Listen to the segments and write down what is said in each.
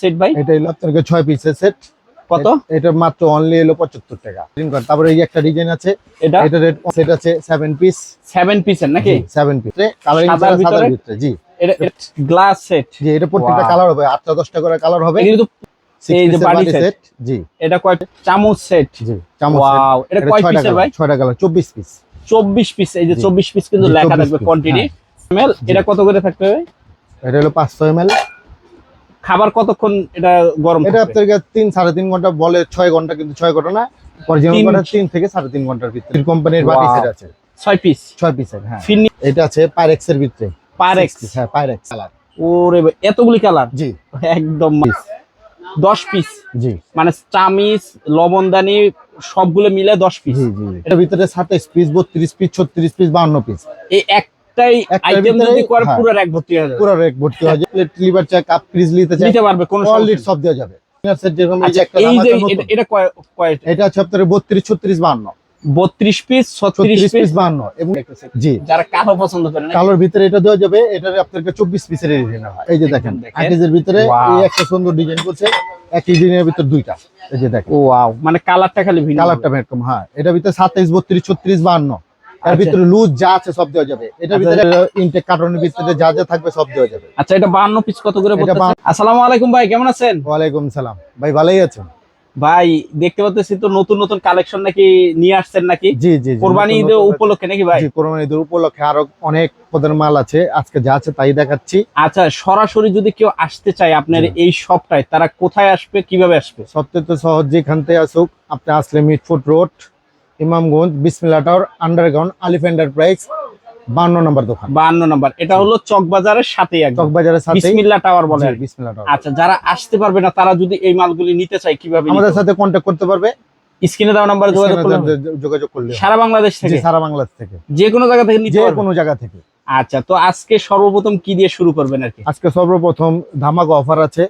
Set ভাই এটা হলো আপনাকে ছয় পিসের সেট কত? এটা মাত্র অনলি হলো পঁচাত্তর টাকা। Green card। তারপরে এই একটা ডিজাইন আছে। এটা? এটা রেট সেট আছে সেভেন পিস সেভেন পিসের নাকি? সেভেন পিস কালারিং সাদার ভিতরে? জি। এটা গ্লাস সেট জি এটা প্রত্যেকটা কালার হবে। আটটা দশটা করে কালার হবে। Six এই যে set। set, জি। এটা কয় চামচ সেট জি চামচ ওয়াও এটা কয় পিসের ভাই? ছয়টা কালার চব্বিশ পিস চব্বিশ পিস এই যে জি। চব্বিশ পিস কিন্তু লেখা থাকবে কোয়ান্টিটি এমএল এটা কত করে থাকবে? এটা হলো পাঁচশো এম এল খাবার কতক্ষণ এটা গরম এটা? আপনাকে তিন সাড়ে তিন ঘণ্টা বলে ছয় ঘণ্টা কিন্তু ছয় ঘণ্টা না অরিজিনাল তিন- তিন থেকে সাড়ে তিন ঘণ্টার ভিতরে। কোম্পানির বাটি Wow. সেট আছে। ছয় পিস ছয় পিসের হ্যাঁ। এটা আছে পাইরেক্স এর ভিতরে। হ্যাঁ পাইরেক্স কালার ওরে এতগুলি কালার জি। একদম দশ পিস জি। মানে লবণদানি সবগুলো মিলে দশ পিস জি জি। এটার ভিতরে সাতাইশ পিস বত্রিশ পিস ছত্রিশ পিস বান্ন পিস এই একটাই আইটেম যদি করে হ্যাঁ। পুরো এক ভর্তি হয়ে যাবে। পুরো রেক ভর্তি হয়ে যায় প্লেট লিভার চাই কাপ ফ্রিজ নিতে চাই নিতে পারবে কোনো সব দেওয়া যাবে। আচ্ছা এটা- এটা কয় কয় এটা হচ্ছে আপনার বত্রিশ ছত্রিশ বান্ন বত্রিশ পিস ছত্রিশ পিস বান্ন এবং জি। যারা কালো পছন্দ করে না কালোর ভিতরে এটা দেওয়া যাবে এটার আপনাকে চব্বিশ পিসের ডিজাইন হয়। এই যে দেখেন দেখেন। ভিতরে এই একটা সুন্দর ডিজাইন করছে একই ডিজাইনের ভিতর দুইটা। এই যে দেখেন। ওয়াও মানে কালারটা খালি ভিন্ন। কালারটা এরকম হ্যাঁ। এটার ভিতরে সাতাইশ বত্রিশ ছত্রিশ বান্ন এর আচ্ছা। ভিতরে লুজ যা আছে সব দেওয়া যাবে। এটার আচ্ছা। ভিতরে ইনটেক কার্টনের ভিতরে যা যা থাকবে সব দেওয়া যাবে। আচ্ছা এটা 52 পিস কত করে বান্ন- আসসালামু আলাইকুম ভাই কেমন আছেন? ওয়ালাইকুম সালাম। ভাই ভালোই আছেন? ভাই দেখতে পাচ্ছি তো নতুন নতুন কালেকশন নাকি নিয়ে আসছেন নাকি? জি জি কোরবানি নতুন- উপলক্ষে নাকি ভাই? জি কোরবানি ঈদের উপলক্ষে আরও অনেক পদের মাল আছে। আজকে যা আছে তাই দেখাচ্ছি। আচ্ছা সরাসরি যদি কেউ আসতে চায় আপনার এই শপটায় তারা কোথায় আসবে কীভাবে আসবে? সবচেয়ে তো সহজ যেখান থেকে আসুক আপনি আসলে মিটফুট রোড ইমামগঞ্জ বিসমিল্লা টাওয়ার আন্ডারগ্রাউন্ড আলিফ এন্টারপ্রাইজ বান্ন নম্বর দোকান। বান্ন নম্বর। এটা হলো চক বাজারের সাথে চকবাজারের সাথে বিসমিল্লা টাওয়ার বলে। বিসমিল্লা টাওয়ার। আচ্ছা যারা আসতে পারবে না তারা যদি এই মালগুলি নিতে চায় কীভাবে আমাদের সাথে কন্ট্যাক্ট করতে পারবে। স্ক্রিনে দেওয়া নাম্বার যোগাযোগ করলে। সারা বাংলাদেশ থেকে? সারা বাংলাদেশ থেকে। যে কোনো জায়গা থেকে যে কোনো জায়গা থেকে। আচ্ছা তো আজকে সর্বপ্রথম কি দিয়ে শুরু করবেন আর কি? আজকে সর্বপ্রথম ধামাকা অফার আছে।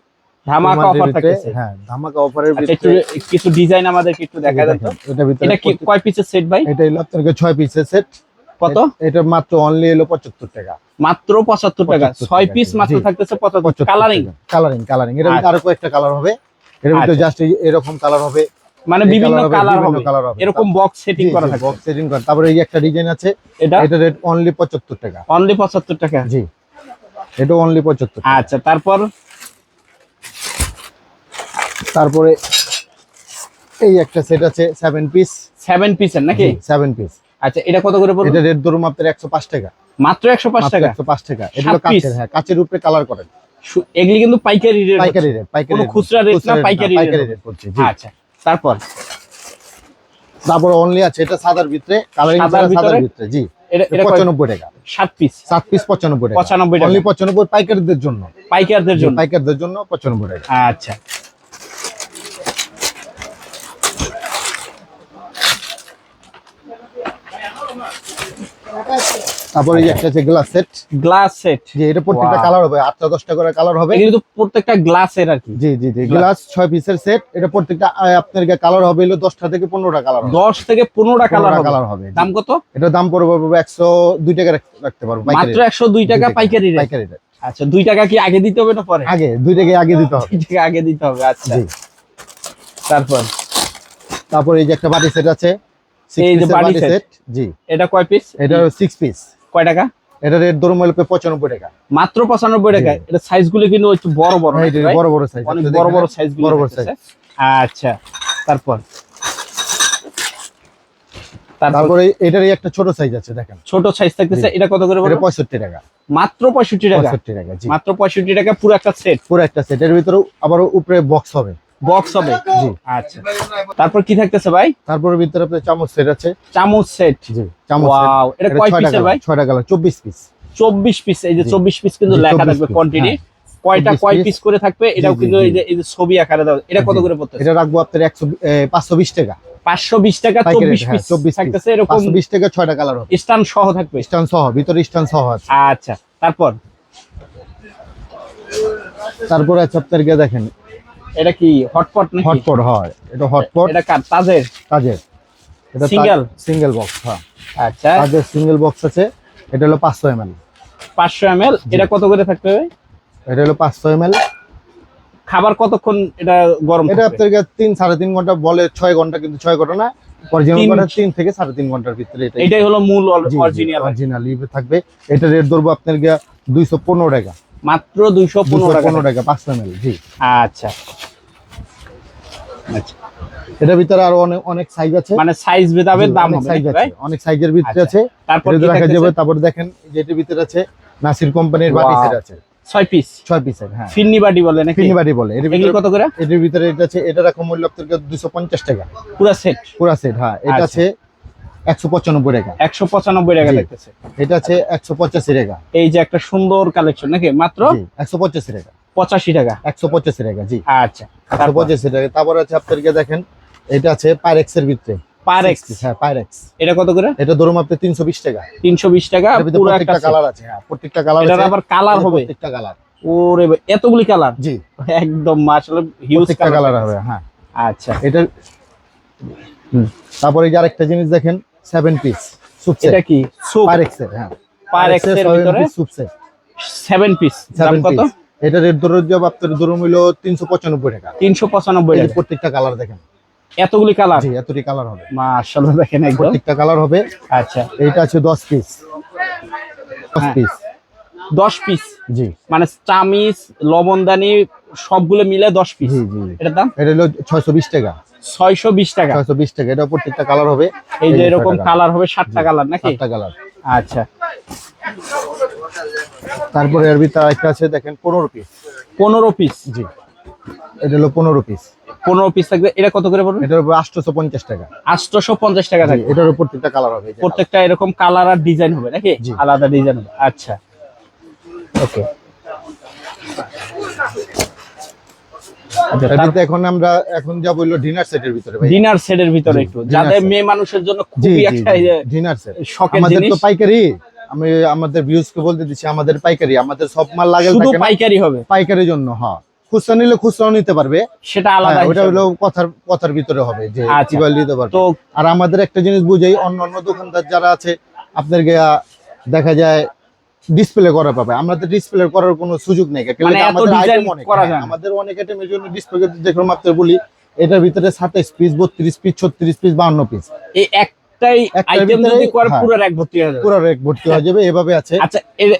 ধামাকা অফার ভিতরে- হ্যাঁ ধামাকা অফারের আচ্ছা ভিতরে কিছু ডিজাইন আমাদেরকে একটু দেখা দেন তো? দেখেন, ভিতরে এটা কি কয় পিসের সেট ভাই? এটা হলো পিসের সেট কত? এটা মাত্র অনলি হলো টাকা। মাত্র পঁচাত্তর টাকা। 75 ছয় পিস মাত্র থাকতেছে পঁচাত্তর কালারিং কালারিং। আরও কয়েকটা কালার হবে। এর ভিতরে আচ্ছা। জাস্ট এরকম কালার হবে। মানে বিভিন্ন কালার হবে এরকম বক্স সেটিং করা বক্স সেটিং করা। তারপরে এই একটা ডিজাইন আছে এটা? এটা রেট অনলি পঁচাত্তর টাকা। অনলি পঁচাত্তর টাকা? জি। এটা অনলি পঁচাত্তর আচ্ছা তারপর? তারপরে এই একটা সেট আছে সেভেন পিস সেভেন পিসের নাকি? সেভেন পিস আচ্ছা এটা কত করে পড়বে? এটা রেট ধরুন আপনার একশো পাঁচ টাকা। মাত্র একশো পাঁচ টাকা? একশো পাঁচ টাকা। এটা হলো কাচের হ্যাঁ কাচের উপরে কালার করেন। এগুলি কিন্তু পাইকারি রেট পাইকারি রেট পাইকারি খুচরা rate না, পাইকারি rate পাইকারি রেট বলছি জি। আচ্ছা তারপর? তারপরে অনলি আছে এটা সাদার ভিতরে কালারিং সাদার সাদার ভিতরে? জি। এটা এটা কয়- পঁচানব্বই টাকা। সাত পিস সাত পিস পঁচানব্বই টাকা। পঁচানব্বই টাকা। অনলি পঁচানব্বই পাইকারদের জন্য। পাইকারদের জন্য? পাইকারদের জন্য পঁচানব্বই টাকা। আচ্ছা। তারপরে এই যে একটা আছে গ্লাস সেট গ্লাস সেট যে এটা প্রত্যেকটা কালার হবে আটটা দশটা করে কালার হবে। এগুলি তো প্রত্যেকটা গ্লাসের আর কি। জি জি জি গ্লাস ছয় পিসের সেট এটা প্রত্যেকটা আপনার কালার হবে হলো দশটা থেকে পনেরোটা কালার হবে। দশ থেকে পনেরোটা কালার হবে। কালার হবে দাম কত? এটা দাম পড়বে একশো দুই টাকা রাখতে পারব মাত্র একশো দুই টাকা পাইকারি রেট পাইকারি। আচ্ছা দুই টাকা কি আগে দিতে হবে না পরে? আগে দুই টাকা আগে দিতে হবে। দুই টাকা আগে দিতে হবে আচ্ছা। জি। তারপর? তারপর এই যে একটা বাটি সেট আছে এই যে set, জি। এটা কয় পিস এটা সিক্স পিস কয় টাকা? এটা রেট ধরুন হলো পঁচানব্বই টাকা। মাত্র পঁচানব্বই টাকা। এটা সাইজগুলো কিন্তু একটু বড় বড় বড় বড় সাইজ অনেক বড় বড় সাইজ বড় বড় সাইজ আচ্ছা তারপর? এটারই একটা ছোট সাইজ আছে দেখেন। ছোট সাইজ থাকতেছে। এটা কত করে বলব পঁয়ষট্টি টাকা। মাত্র পঁয়ষট্টি টাকা? পঁয়ষট্টি টাকা জি। মাত্র পঁয়ষট্টি টাকা পুরো একটা সেট পুরো একটা সেট এর ভিতরে আবার উপরে বক্স হবে। বক্স হবে। জি। আচ্ছা। তারপর কি থাকতেছে ভাই? তারপরে ভিতরে আপনার চামচ সেট আছে। চামচ সেট জি চামচ ওয়াও এটা কয় পিসের ভাই? ছয়টা কালার চব্বিশ পিস চব্বিশ পিস এই যে জি। চব্বিশ পিস কিন্তু লেখা থাকবে কোয়ান্টিটি হ্যাঁ। কয়টা কয় পিস করে থাকবে? এটাও কিন্তু এই যে এই যে ছবি আকারে দাও এটা কত করে পড়তেছে? এটা রাখব আপনার একশো পাঁচশো বিশ টাকা। পাঁচশো বিশ টাকা পাইকারি চব্বিশ rate, পিস হ্যাঁ, 24 থাকতেছে এরকম পাঁচশো বিশ টাকা ছয়টা কালার হবে। স্টান সহ থাকবে? স্টান সহ ভিতরে স্টান সহ আছে। আচ্ছা তারপর? তারপরে আছে আপনার গিয়ে দেখেন এটা কি হটপট নাকি? হটপট হয়। এটা হটপট। এটা কার? তাজের? কাজের এটা Single? সিঙ্গেল বক্স হ্যাঁ। আচ্ছা। কাজের সিঙ্গেল বক্স আছে। এটা হলো পাঁচশো এম এল পাঁচশো এম এটা কত করে থাকবে ভাই? এটা হলো পাঁচশো এম এল খাবার কতক্ষণ এটা গরম এটা? আপনার তিন সাড়ে তিন ঘণ্টা বলে ছয় ঘণ্টা কিন্তু ছয় ঘণ্টা না। অরিজিনাল ঘণ্টা তিন থেকে সাড়ে তিন ঘণ্টার ভিতরে এটা এটাই হলো মূল অরিজিনাল অরিজিনাল থাকবে। এটা রেট ধরবো আপনার গিয়া দুইশো পনেরো টাকা। মাত্র দুইশো পনেরো টাকা। পনেরো টাকা পাঁচ জি। আচ্ছা। আচ্ছা। এটার ভিতরে আরও অনেক অনেক সাইজ আছে। মানে সাইজ দাম হবে সাইজ আছে অনেক সাইজের ভিতরে আচ্ছা। আছে। তারপর থাকতেছে? যাবে তারপর দেখেন যেটির ভিতরে আছে নাসির কোম্পানির বাটি সেট আছে। ছয় পিস ছয় পিসের হ্যাঁ। ফিন্নি বাটি বলে নাকি? ফিনি বাটি বলে। এর কত করে? এটার ভিতরে এটা আছে এটা রাখা মূল্য আপনার দুশো পঞ্চাশ টাকা। পুরো সেট পুরা সেট হ্যাঁ। এটা আচ্ছা। আছে একশো পঁচানব্বই টাকা একশো পঁচানব্বই টাকা। দেখতেছে এটা আছে একশো পঁচাশি টাকা এই যে একটা সুন্দর কালেকশন নাকি? মাত্র? একশো পঁচাশি টাকা পঁচাশি টাকা। একশো পঁচাশি টাকা জি। আচ্ছা একশো পঁচাশি টাকা তারপর আছে আপনাদেরকে দেখেন এটা আছে পাইরেক্স এর ভিতরে। পার এক্স হ্যাঁ পাইরেক্স এটা কত করে? এটা ধরুন আপনি তিনশো বিশ টাকা। তিনশো বিশ টাকা এটার ভিতরে পুরো একটা কালার আছে হ্যাঁ প্রত্যেকটা কালার আছে। আবার কালার হবে। প্রত্যেকটা কালার ওরে এতগুলি কালার জি। একদম মাশাআল্লাহ হিউজ কালার হবে হ্যাঁ। আচ্ছা। এটা তারপরে যে আরেকটা জিনিস দেখেন সেভেন পিস সুপ এটা কি? সুপ। পাইরেক্স এর হ্যাঁ। Pyrex এর ভিতরে? Soup set seven piece. দাম কত? এটা রেট ধরে যাব আপনার হইল তিনশো পঁচানব্বই টাকা। তিনশো পঁচানব্বই এই যে টাকা। প্রত্যেকটা কালার দেখেন। এতগুলি কালার? জি এতটি কালার হবে। মাশাআল্লাহ দেখেন একদম। প্রত্যেকটা কালার হবে। আচ্ছা। এইটা আছে দশ পিস। দশ হ্যাঁ। পিস। দশ পিস? জি। মানে চামিচ লবণদানি সবগুলো মিলে দশ পিস? জি জি। এটার দাম? এটা হলো ছয়শো বিশ টাকা। ছয়শো বিশ টাকা। ছয়শো বিশ টাকা এটা প্রত্যেকটা কালার হবে। এই যে এরকম কালার হবে সাতটা কালার নাকি? সাতটা কালার আচ্ছা। তারপরে এর ভিতরে একটা আছে দেখেন পনেরো পিস পনেরো পিস জি। এটা হলো পনেরো পিস পনেরো পিস থাকবে এটা কত করে পড়বে? এটার উপর আটশোশো পঞ্চাশ টাকা। আটশোশো পঞ্চাশ টাকা থাকবে। এটার উপর প্রত্যেকটা কালার হবে। প্রত্যেকটা এরকম কালার আর ডিজাইন হবে নাকি? আলাদা ডিজাইন হবে। আচ্ছা। ওকে colour। এখন আমরা এখন যা বলল ডিনার সেটের ভিতরে ভাই। ডিনার সেটের ভিতরে একটু। যাদের মেয়ে মানুষের জন্য জি খুবই একটা ডিনার সেট শখের আমাদের জিনিস। তো পাইকারি। আমি আমাদের ভিউজকে বলতে দিচ্ছি আমাদের পাইকারি। আমাদের সব মাল লাগে শুধু পাইকারি হবে। পাইকারির জন্য হ্যাঁ। খুচরা নিলে খুচরাও নিতে পারবে। সেটা আলাদা হ্যাঁ, ওটা হিসাবে। হলো কথার কথার ভিতরে হবে যে আচ্ছা। কীভাবে নিতে পারবে। আর আমাদের একটা জিনিস বুঝাই অন্য অন্য দোকানদার যারা আছে আপনার গিয়া দেখা যায় ডিসপ্লে করা পাবে। আমাদের ডিসপ্লে করার কোনো সুযোগ নেই। মানে আমাদের অনেক। হ্যাঁ, আমাদের অনেক আইটেমের জন্য ডিসপ্লে দেখলাম মাত্র বলি এটার ভিতরে সাতাইশ পিস বত্রিশ পিস ছত্রিশ পিস বাহান্ন পিস এই একটাই আইটেম যদি করে হ্যাঁ। পুরো এক ভর্তি হয়ে যাবে। পুরো রেক ভর্তি হয়ে যাবে এভাবে আছে। আচ্ছা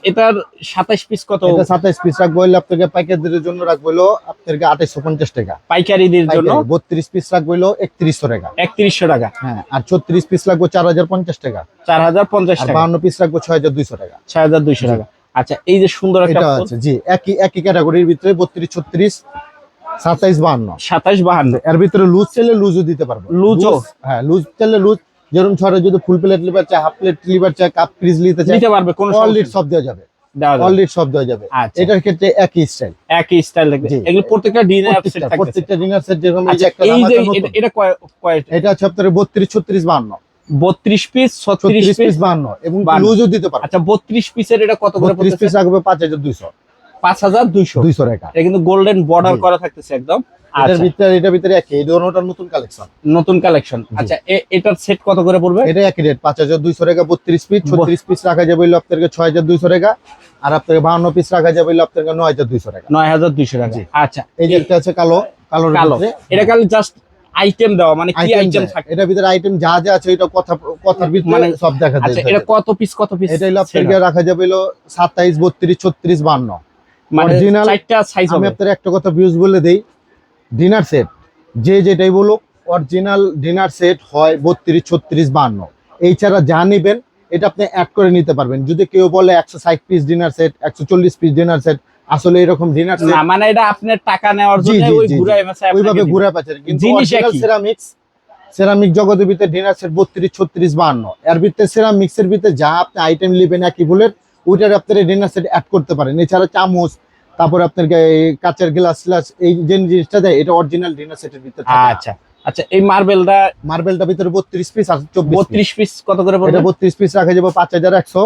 এটার সাতাইশ পিস কত? এটা সাতাইশ পিস রাখব হইলে আপনাকে পাইকারদের জন্য রাখব আপনাকে টাকা। পাইকারিদের জন্য? বত্রিশ পিস রাখব হইল একত্রিশশো টাকা। একত্রিশশো টাকা। হ্যাঁ আর ছত্রিশ পিস টাকা। আর পিস রাখব ছয় হাজার দুইশো টাকা। ছয় হাজার দুইশো টাকা। আচ্ছা এই যে সুন্দর একটা আছে জি একই একই ক্যাটাগরির ভিতরে বত্রিশ ছত্রিশ সাতাইশ বাহান্ন। সাতাইশ বাহান্ন। এর ভিতরে লুজ চাইলে লুজও দিতে পারব। লুজও? লুজ, হ্যাঁ লুজ চাইলে লুজ যেরকম ছড়ে যদি ফুল প্লেট লিভার চাই হাফ প্লেট লিভার চাই কাপ ক্রিজ নিতে চাই নিতে পারবে কোনো অল লিড সব দেওয়া যাবে। দেওয়া যাবে। অল লিড সব দেওয়া যাবে। আচ্ছা। এটার ক্ষেত্রে একই স্টাইল একই স্টাইল থাকবে এগুলো প্রত্যেকটা ডিজাইন সেট থাকবে প্রত্যেকটা ডিনার সেট যেরকম এই যে আচ্ছা একটা এই যে এটা- কয় কয় এটা আপনার বত্রিশ ছত্রিশ বাহান্ন। বত্রিশ পিস ছত্রিশ পিস পিস বাহান্ন। এবং। লুজও দিতে পারবে। আচ্ছা বত্রিশ পিসের এটা কত করে বত্রিশ পিস রাখবে পাঁচ হাজার দুইশো। পাঁচ হাজার দুইশো। দুইশো টাকা এটা কিন্তু গোল্ডেন বর্ডার করা থাকতেছে একদম। এটার আচ্ছা। ভিতরে এটার ভিতরে একই এই ধরনের নতুন কালেকশন নতুন কালেকশন আচ্ছা এটার সেট কত করে পড়বে? এটা একই রেট পাঁচ হাজার দুইশো টাকা বত্রিশ পিস ছত্রিশ পিস রাখা যাবে ছয় হাজার দুইশো টাকা। আর আপনাকে বাহান্ন পিস রাখা যাবে নয় হাজার দুইশো টাকা। নয় হাজার দুইশো টাকা। আচ্ছা। এই যে একটা আছে কালো কালোর কালো। ভিতরে। এটা খালি জাস্ট আইটেম দেওয়া মানে কি আইটেম থাকে? এটার ভিতরে আইটেম যা যা আছে এটা কথা কথার ভিতরে মানে- সব দেখা আচ্ছা এটা কত পিস কত পিস এটা হলো আপনাকে রাখা যাবে হইল সাতাইশ বত্রিশ ছত্রিশ বাহান্ন মানে original- চারটা সাইজ আমি হবে। আপনার একটা কথা ভিউজ বলে দেই। ডিনার সেট যে যেটাই বলুক অরিজিনাল ডিনার সেট হয় বত্রিশ ছত্রিশ বান্ন। এই ছাড়া যা নিবেন এটা আপনি অ্যাড করে নিতে পারবেন। যদি কেউ বলে একশো ষাট পিস ডিনার সেট একশো চল্লিশ পিস ডিনার সেট আসলে এরকম ডিনার সেট মানে এটা আপনার টাকা নেওয়ার জন্য ওই জি। ওইভাবে ঘুরে পাচ্ছেন কিন্তু অরিজিনাল সেরামিক্স সেরামিক জগতের ভিতরে ডিনার সেট বত্রিশ ছত্রিশ বান্ন। এর ভিতরে সেরামিক্সের ভিতরে যা আপনি আইটেম নেবেন একই বুলেট ওইটার আপনার ডিনার সেট অ্যাড করতে পারেন। এছাড়া চামচ তারপর আপনার কাচের গ্লাস গ্লাস এই যে জিনিসটা দেয় এটা অরিজিনাল ডিনার সেটের ভিতরে আচ্ছা। আচ্ছা এই মার্বেলটা মার্বেলটা ভিতরে বত্রিশ পিস আর চব্বিশ বত্রিশ পিস কত করে এটা বত্রিশ পিস রাখা যাবে পাঁচ হাজার একশো।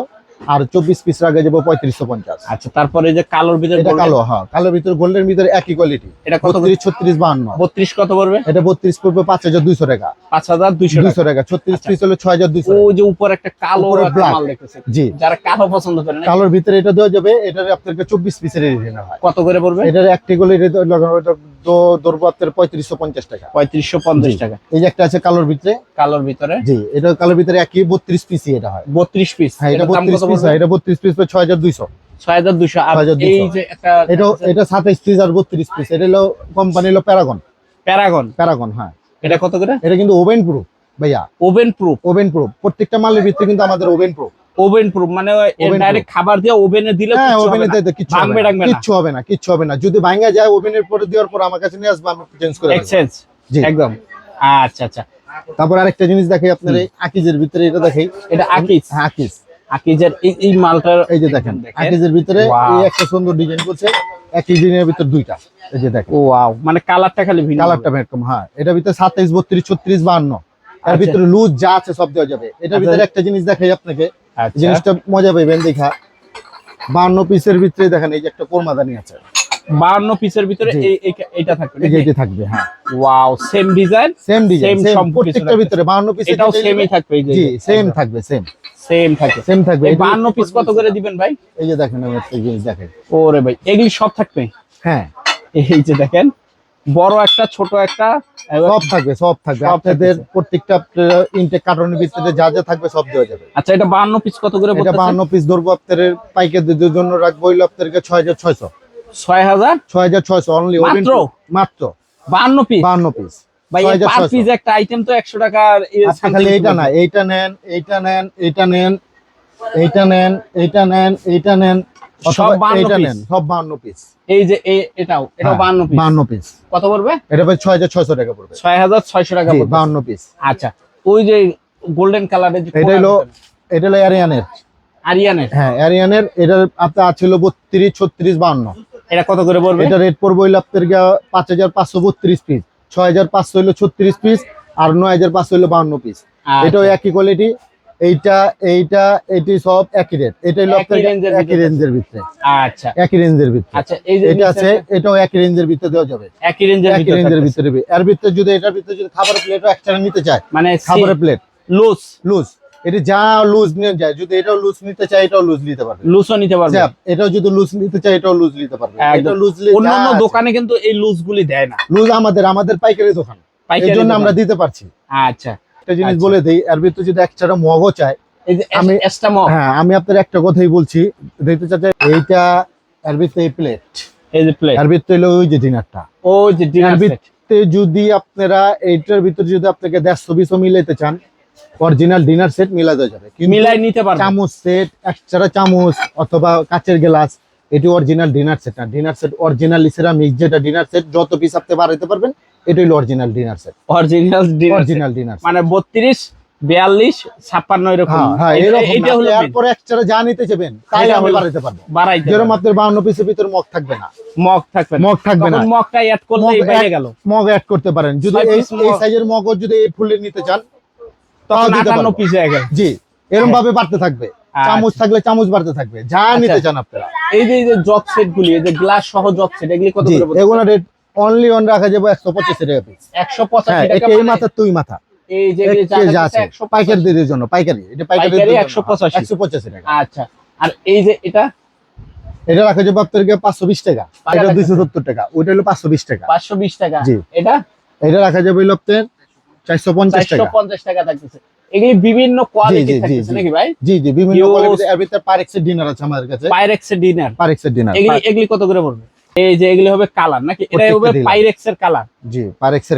আর চব্বিশ পিস রাখা যাব পঁয়ত্রিশশো পঞ্চাশ। আচ্ছা তারপরে যে কালোর ভিতরে এটা কালো হ্যাঁ কালোর ভিতরে গোল্ডের ভিতরে একই কোয়ালিটি এটা বত্রিশ ছত্রিশ বাহান্ন। বত্রিশ কত পড়বে? এটা বত্রিশ পড়বে পাঁচ হাজার দুইশো টাকা। পাঁচ হাজার দুইশো টাকা। দুইশো টাকা। ছত্রিশ পিস হলো ছয় হাজার দুইশো যে উপর একটা কালো দেখতেছে। জি। যারা কালো পছন্দ করে কালোর ভিতরে এটা দেওয়া যাবে এটার আপনাকে চব্বিশ পিসের হয়। কত করে পড়বে? এটার একটি গোলে পঁয়ত্রিশশো পঞ্চাশ টাকা। পঁয়ত্রিশশো পঞ্চাশ টাকা। এই যে একটা আছে কালোর ভিতরে? কালোর ভিতরে? জি এটা কালোর ভিতরে একই বত্রিশ এটা হয়। বত্রিশ পিস হ্যাঁ এটা বত্রিশ পিস হয়। এটা বত্রিশ পিস ছয় হাজার দুইশো। ছয় হাজার দুশো আর 6200 এই যে এটা এটা সাতাইশ পিস আর বত্রিশ পিস এটা হলো কোম্পানি হলো প্যারাগন প্যারাগন প্যারাগন হ্যাঁ। এটা কত করে? এটা কিন্তু ওভেন প্রুফ ভাইয়া। ওভেন প্রুফ ওভেন প্রুফ প্রত্যেকটা মালের ভিতরে কিন্তু আমাদের ওভেন প্রুফ ওভেন প্রুফ মানে ডাইরেক্ট খাবার দিয়ে ওভেনে দিলে হ্যাঁ ওভেনে। দিতে হবে ভাঙবে না। কিচ্ছু হবে না কিচ্ছু হবে না। যদি ভাঙা যায় ওভেনের পরে দেওয়ার পর আমার কাছে নিয়ে আসবে আমি চেঞ্জ করে। এক্সচেঞ্জ একদম। আচ্ছা আচ্ছা। তারপর আরেকটা জিনিস দেখাই আপনার এই আকিজের ভিতরে এটা দেখাই। এটা আকিজ? হ্যাঁ আকিজ। আকিজের এই মালটার এই যে দেখেন আকিজের ভিতরে এই একটা সুন্দর ডিজাইন করছে একই ডিজাইনের ভিতরে দুইটা। এই যে দেখেন। ও ওয়াও মানে কালারটা খালি ভিন্ন। কালারটা এরকম হ্যাঁ। এটার ভিতরে সাতাইশ বত্রিশ ছত্রিশ বাহান্ন। এর আচ্ছা। ভিতরে লুজ যা আছে সব দেওয়া যাবে। এটার আচ্ছা। ভিতরে একটা জিনিস দেখাই আপনাকে। জিনিসটা মজা পাইবেন দেখা। বান্ন পিসের ভিতরে দেখেন এই যে একটা কোরমাদানি আছে। 52 পিসের ভিতরে। এই এই- এইটা থাকবে থাকবে হ্যাঁ। Wow same design same design same প্রত্যেকটার ভিতরে বাহান্ন পিস এটাও সেমই থাকবে এই যে জি সেম থাকবে সেম সেম থাকবে। সেম থাকবে এই এটা- 52 পিস কত করে দিবেন ভাই? এই যে দেখেন আমি একটা জিনিস দেখেন। ওরে ভাই এগুলি সব থাকবে? হ্যাঁ। এই যে দেখেন বড় একটা ছোট একটা সব থাকবে সব থাকবে। আপনাদের প্রত্যেকটা ইনটেক কার্টনের ভিতরে যা যা থাকবে সব দেওয়া যাবে। আচ্ছা এটা 52 পিস কত করে এটা বলতেছেন বাহান্ন পিস ধরবো আপনাদের পাইকারদের জন্য রাখব হইল হাজার ছয়শো। 6000 ছয় হাজার ছয়শো অনলি মাত্র? মাত্র। 52 পিস বাহান্ন পিস ভাই পার পিস একটা আইটেম তো 100 টাকার আচ্ছা খালি এইটা না এইটা নেন এইটা নেন এইটা নেন এইটা নেন এইটা নেন এইটা নেন। সব অথবা 52 এইটা সব বাহান্ন পিস এই যে এটাও এটাও 52 পিস বাহান্ন পিস কত পড়বে? এটা ভাই ছয় হাজার ছয়শো টাকা পড়বে। 6600 টাকা পড়বে। বাহান্ন পিস আচ্ছা ওই যে গোল্ডেন কালারের এটা হলো এটা হলো অ্যারিয়ানের আরিয়ানের হ্যাঁ এটার আপনার ছিল বত্রিশ ছত্রিশ বাহান্ন এটা কত করে পড়বে? এটা রেট পড়বে হইল আপনার পাঁচ হাজার পাঁচশো বত্রিশ পিস ছয় হাজার পাঁচশো হইল ছত্রিশ পিস আর নয় হাজার পাঁচশো হইল বাহান্ন পিস আচ্ছা। এটাও একই কোয়ালিটি এইটা এইটা এটি সব একই রেট এটা হলো একই। রেঞ্জের ভিতরে। আচ্ছা। একই রেঞ্জের ভিতরে। আচ্ছা এই যে এটা আছে এটাও একই রেঞ্জের ভিতরে দেওয়া যাবে। একই রেঞ্জের একই রেঞ্জের ভিতরে এর ভিতরে যদি এটার ভিতরে যদি খাবার প্লেটও এক্সট্রা নিতে চায় মানে খাবারের প্লেট লুজ লুজ এটা যা লুজ নিয়ে যায় যদি এটাও লুজ নিতে চায় এটাও লুজ নিতে পারবে। লুজও নিতে পারবে। এটাও যদি লুজ নিতে চায় এটাও লুজ নিতে পারবে। এটা লুজ অন্যান্য দোকানে কিন্তু এই লুজ গুলি দেয় না। লুজ আমাদের আমাদের পাইকারি দোকান। এই পাইকারি জন্য। আমরা দিতে পারছি। আচ্ছা। একটা জিনিস আচ্ছা। বলে দেই এর ভিতরে যদি এক্সট্রা মগও চায় এই যে আমি- হ্যাঁ আমি আপনার একটা কথাই বলছি দেখতে চাচ্ছি এইটা এর ভিতরে এই প্লেট এই যে প্লেট এর ভিতরে হলো ওই যে ডিনারটা ওই যে ডিনার যদি আপনারা এইটার ভিতরে যদি আপনাকে দেড়শো বিশও মিলাইতে চান অরিজিনাল ডিনার সেট মিলা দেওয়া যাবে মিলাই নিতে পারবে চামচ সেট এক্সট্রা চামচ অথবা কাচের গ্লাস এটি অরিজিনাল ডিনার সেট না ডিনার সেট অরিজিনাল সিরামিক যেটা ডিনার সেট যত পিস আপনি বাড়াইতে পারবেন এটা হলো original dinner set original original dinner মানে 32 42 56 এরকম। হ্যাঁ হ্যাঁ এটা- এইটা হলো। এরপরে এক্সট্রা যা নিতে চাবেন তাই আমি বাড়াইতে পারব। বাড়াইতে যেরকম পারবে। আপনার বাউন্ন পিসের ভিতরে মগ থাকবে না। মগ থাকবে না। মগ থাকবে না। মগটা অ্যাড মগ বাইরে গেল। মগ অ্যাড করতে পারেন। যদি এই। সাইজের মগ যদি এই ফুলের নিতে চান তখন দিতে 58 পিস হয়ে গেল। জি এরকম ভাবে বাড়তে থাকবে। চামচ থাকলে চামচ বাড়তে থাকবে। যা নিতে আচ্ছা। চান আপনারা। এই যে এই যে জগ সেট গুলি এই যে গ্লাস সহ জগ সেট এগুলি কত করে এগুলো রেট অনলি অন রাখা যাবে একশো পঁচিশ টাকা পিস 185 হ্যাঁ টাকা এটা এই মানে মাথা তুই মাথা। এই যে আছে। আছে 185 পাইকারিদের জন্য পাইকারি। এটা পাইকারি পাইকারি 185 একশো টাকা। আচ্ছা। আর এই যে এটা? এটা রাখা যাবে আপনাদেরকে পাঁচশো বিশ টাকা। টাকা এটা রাখা দুইশো সত্তর টাকা। ওইটা হলো পাঁচশো বিশ টাকা। 520 টাকা। জি। এটা? এটা রাখা যাবে হলো আপনার চারশো পঞ্চাশ টাকা। 450 টাকা থাকতেছে। এগুলি বিভিন্ন কোয়ালিটি জি, নাকি ভাই? জি জি বিভিন্ন Huge। এর ভিতরে পারেক্সের ডিনার আছে আমাদের কাছে। পাইরেক্সের ডিনার পারেক্সের ডিনার এগুলি এগুলি কত করে পড়বে? এই যে এগুলি হবে কালার নাকি? এটা প্রত্যেকটা হবে পাইরেক্সের কালার জি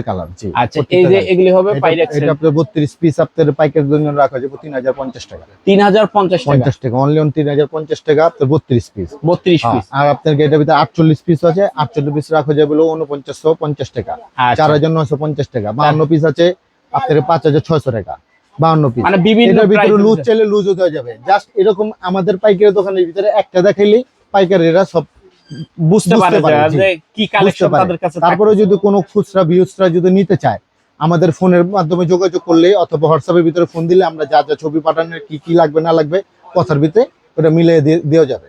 কালার জি। আচ্ছা এই যে এগুলি হবে এটা- পাইরেক্সের এটা আপনার বত্রিশ পিস আপনার পাইকারের জন্য রাখা যাবে তিন হাজার পঞ্চাশ টাকা। 3050 টাকা। পঞ্চাশ টাকা অনলি অন তিন হাজার পঞ্চাশ টাকা আপনার বত্রিশ পিস 32 পিস আর আপনার এটার ভিতরে আটচল্লিশ পিস আছে আটচল্লিশ পিস রাখা যাবে হলো উনপঞ্চাশশো পঞ্চাশ টাকা। আচ্ছা। চার হাজার নয়শো পঞ্চাশ টাকা। বাহান্ন পিস আছে আপনার পাঁচ হাজার ছয়শো টাকা। বাহান্ন পিস মানে বিভিন্ন ভিতরে লুজ চাইলে দেওয়া যাবে। জাস্ট এরকম আমাদের পাইকারি দোকানের ভিতরে একটা পাইকারিরা সব বুঝতে পারে পারে, যে- কি কালেকশন তাদের কাছে তারপরে যদি কোনো খুচরা ভিউজরা যদি নিতে চায় আমাদের ফোনের মাধ্যমে যোগাযোগ করলে অথবা হোয়াটসঅ্যাপের ভিতরে ফোন দিলে আমরা যা যা ছবি পাঠানোর কি কি লাগবে না লাগবে কথার ভিতরে ওটা মিলিয়ে দিয়ে দেওয়া যাবে।